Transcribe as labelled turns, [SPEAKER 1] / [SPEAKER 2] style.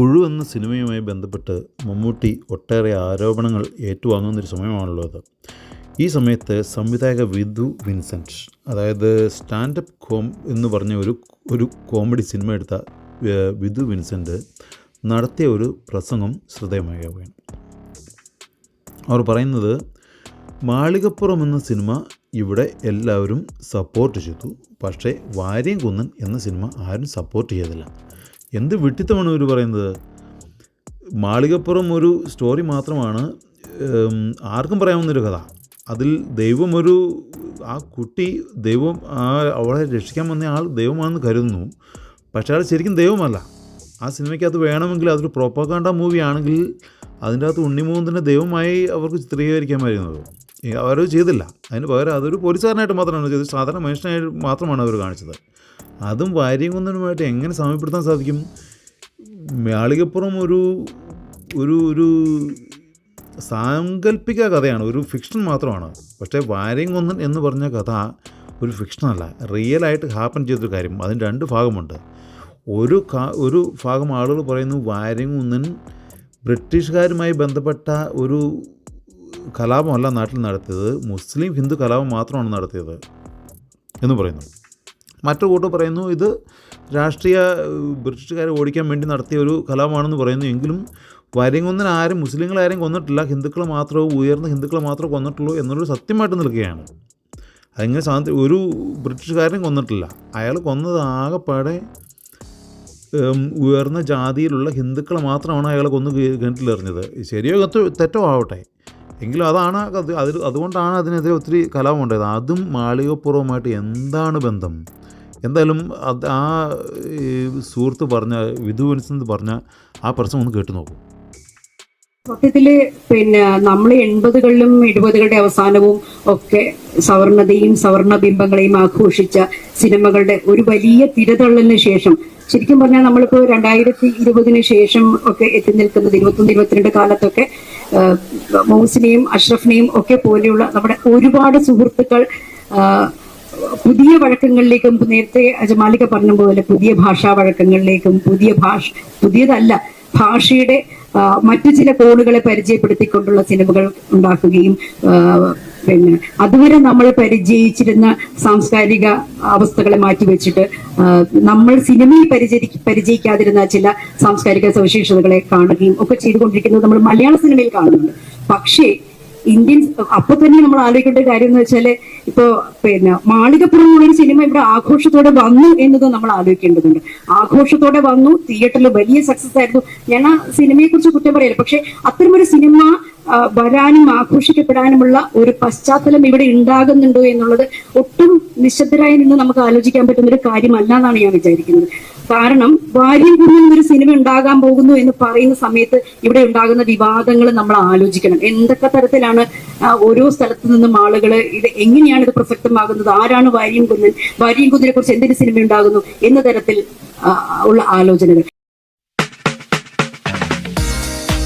[SPEAKER 1] പുഴു എന്ന സിനിമയുമായി ബന്ധപ്പെട്ട് മമ്മൂട്ടി ഒട്ടേറെ ആരോപണങ്ങൾ ഏറ്റുവാങ്ങുന്നൊരു സമയമാണല്ലോ അത്. ഈ സമയത്ത് സംവിധായക വിധു വിൻസെന്റ് അതായത് സ്റ്റാൻഡപ്പ് കോം എന്ന് പറഞ്ഞ ഒരു ഒരു കോമഡി സിനിമ എടുത്ത വിധു വിൻസെന്റ് നടത്തിയ ഒരു പ്രസംഗം ശ്രദ്ധേയമാകുകയാണ് അവർ പറയുന്നത് മാളികപ്പുറം എന്ന സിനിമ ഇവിടെ എല്ലാവരും സപ്പോർട്ട് ചെയ്തു. പക്ഷേ വാര്യം കുന്നൻ എന്ന സിനിമ ആരും സപ്പോർട്ട് ചെയ്തില്ല. എന്ത് വിട്ടിത്തമാണ് ഇവർ പറയുന്നത്? മാളികപ്പുറം ഒരു സ്റ്റോറി മാത്രമാണ് ആർക്കും പറയാവുന്നൊരു കഥ. അതിൽ ദൈവം ഒരു ആ കുട്ടി ദൈവം ആ അവളെ രക്ഷിക്കാൻ വന്ന ആൾ ദൈവമാണെന്ന് കരുതുന്നു. പക്ഷേ അത് ശരിക്കും ദൈവമല്ല. ആ സിനിമയ്ക്കകത്ത് വേണമെങ്കിൽ അതൊരു പ്രോപ്പഗാണ്ട മൂവി ആണെങ്കിൽ അതിന്റെ അകത്ത് ഉണ്ണിമൂന്നിനെ ദൈവമായി അവർക്ക് ചിത്രീകരിക്കാൻ അവരത് ചെയ്തില്ല. അതിന് പകരം അതൊരു പോലീസുകാരനായിട്ട് മാത്രമാണ് ചെയ്തത്. സാധാരണ മനുഷ്യനായിട്ട് മാത്രമാണ് അവർ കാണിച്ചത്. അതും വാര്യംകുന്നനുമായിട്ട് എങ്ങനെ സമയപ്പെടുത്താൻ സാധിക്കും? മാളികപ്പുറം ഒരു ഒരു ഒരു സാങ്കല്പിക കഥയാണ്. ഒരു ഫിക്ഷൻ മാത്രമാണ്. പക്ഷേ വാര്യംകുന്നൻ എന്ന് പറഞ്ഞ കഥ ഒരു ഫിക്ഷനല്ല റിയലായിട്ട് ഹാപ്പൻ ചെയ്തൊരു കാര്യം. അതിന് രണ്ട് ഭാഗമുണ്ട്. ഒരു ഒരു ഭാഗം ആളുകൾ പറയുന്നു വാര്യംകുന്നൻ ബ്രിട്ടീഷുകാരുമായി ബന്ധപ്പെട്ട ഒരു കലാപമല്ല നാട്ടിൽ നടത്തിയത്. മുസ്ലിം ഹിന്ദു കലാപം മാത്രമാണ് നടത്തിയത് എന്ന് പറയുന്നു. മറ്റു കൂട്ടർ പറയുന്നു ഇത് രാഷ്ട്രീയ ബ്രിട്ടീഷുകാരെ ഓടിക്കാൻ വേണ്ടി നടത്തിയ ഒരു കലാപമാണെന്ന് പറയുന്നു. എങ്കിലും വരങ്ങൊന്നിൽ ആരും മുസ്ലിങ്ങളാരും കൊന്നിട്ടില്ല. ഹിന്ദുക്കൾ മാത്രമേ ഉയർന്ന ഹിന്ദുക്കൾ മാത്രമേ കൊന്നിട്ടുള്ളൂ എന്നൊരു സത്യമായിട്ട് നിൽക്കുകയാണ്. അതിങ്ങനെ സാന്തി ഒരു ബ്രിട്ടീഷുകാരനും കൊന്നിട്ടില്ല. അയാൾ കൊന്നത് ആകെപ്പാടെ ഉയർന്ന ജാതിയിലുള്ള ഹിന്ദുക്കൾ മാത്രമാണ് അയാൾ കൊന്ന് കിണറ്റിലെറിഞ്ഞത്. ശരിയോ തെറ്റോ ആവട്ടെ. എങ്കിലും അതാണ് അതിൽ അതുകൊണ്ടാണ് അതിനെതിരെ ഒത്തിരി കലാപം ഉണ്ടായത് അതും മാളികപ്പുറവുമായിട്ട് എന്താണ് ബന്ധം? എന്തായാലും അത് ആ സുഹൃത്ത് പറഞ്ഞ വിധു വിൻസെന്ന് പറഞ്ഞ ആ പ്രശ്നം ഒന്ന് കേട്ടു നോക്കൂ.
[SPEAKER 2] സത്യത്തിൽ പിന്നെ നമ്മൾ എൺപതുകളിലും എഴുപതുകളുടെ അവസാനവും ഒക്കെ സവർണതയും സവർണ ബിംബങ്ങളെയും ആഘോഷിച്ച സിനിമകളുടെ ഒരു വലിയ തിരതള്ളലിന് ശേഷം ശരിക്കും പറഞ്ഞാൽ നമ്മളിപ്പോ രണ്ടായിരത്തി ഇരുപതിന് ശേഷം ഒക്കെ എത്തി നിൽക്കുന്നത് ഇരുപത്തൊന്ന് ഇരുപത്തിരണ്ട് കാലത്തൊക്കെ മൗസിനെയും അഷ്റഫിനെയും ഒക്കെ പോലെയുള്ള നമ്മുടെ ഒരുപാട് സുഹൃത്തുക്കൾ പുതിയ വഴക്കങ്ങളിലേക്കും നേരത്തെ അജമാലിക പറഞ്ഞ പോലെ പുതിയ ഭാഷാ വഴക്കങ്ങളിലേക്കും പുതിയ ഭാഷ പുതിയതല്ല ഭാഷയുടെ മറ്റു ചില കോണുകളെ പരിചയപ്പെടുത്തിക്കൊണ്ടുള്ള സിനിമകൾ ഉണ്ടാക്കുകയും പിന്നെ അതുവരെ നമ്മൾ പരിചയിച്ചിരുന്ന സാംസ്കാരിക അവസ്ഥകളെ മാറ്റിവെച്ചിട്ട് നമ്മൾ സിനിമയിൽ പരിചരി പരിചയിക്കാതിരുന്ന ചില സാംസ്കാരിക സവിശേഷതകളെ കാണുകയും ഒക്കെ ചെയ്തുകൊണ്ടിരിക്കുന്നത് നമ്മൾ മലയാള സിനിമയിൽ കാണുന്നുണ്ട്. പക്ഷേ ഇന്ത്യൻ അപ്പൊ തന്നെ നമ്മൾ ആലോചിക്കേണ്ട കാര്യം എന്ന് വെച്ചാൽ ഇപ്പൊ പിന്നെ മാളികപ്പുറം എന്നൊരു സിനിമ ഇവിടെ ആഘോഷത്തോടെ വന്നു എന്നത് നമ്മൾ ആലോചിക്കേണ്ടതുണ്ട്. ആഘോഷത്തോടെ വന്നു തിയേറ്ററിൽ വലിയ സക്സസ് ആയിരുന്നു. ഞാൻ ആ സിനിമയെ കുറിച്ച് കുറ്റം പറയില്ല. പക്ഷെ അത്തരമൊരു സിനിമ വരാനും ആഘോഷിക്കപ്പെടാനുമുള്ള ഒരു പശ്ചാത്തലം ഇവിടെ ഉണ്ടാകുന്നുണ്ടോ എന്നുള്ളത് ഒട്ടും നിശബ്ദരായി നിന്ന് നമുക്ക് ആലോചിക്കാൻ പറ്റുന്ന ഒരു കാര്യമല്ല എന്നാണ് ഞാൻ വിചാരിക്കുന്നത്. കാരണം ഭാര്യയും കുന്നിൽ ഒരു സിനിമ ഉണ്ടാകാൻ പോകുന്നു എന്ന് പറയുന്ന സമയത്ത് ഇവിടെ ഉണ്ടാകുന്ന വിവാദങ്ങൾ നമ്മൾ ആലോചിക്കണം. എന്തൊക്കെ തരത്തിലാണ് ഓരോ സ്ഥലത്തു നിന്നും ആളുകൾ ഇത് എങ്ങനെയാണ് ഇത് പ്രസക്തമാകുന്നത്? ആരാണ് ഭാര്യയും കുഞ്ഞൻ ഭാര്യയും കുഞ്ഞിനെ കുറിച്ച് എന്തിന് സിനിമ ഉണ്ടാകുന്നു? എന്ന തരത്തിൽ ഉള്ള ആലോചനകൾ.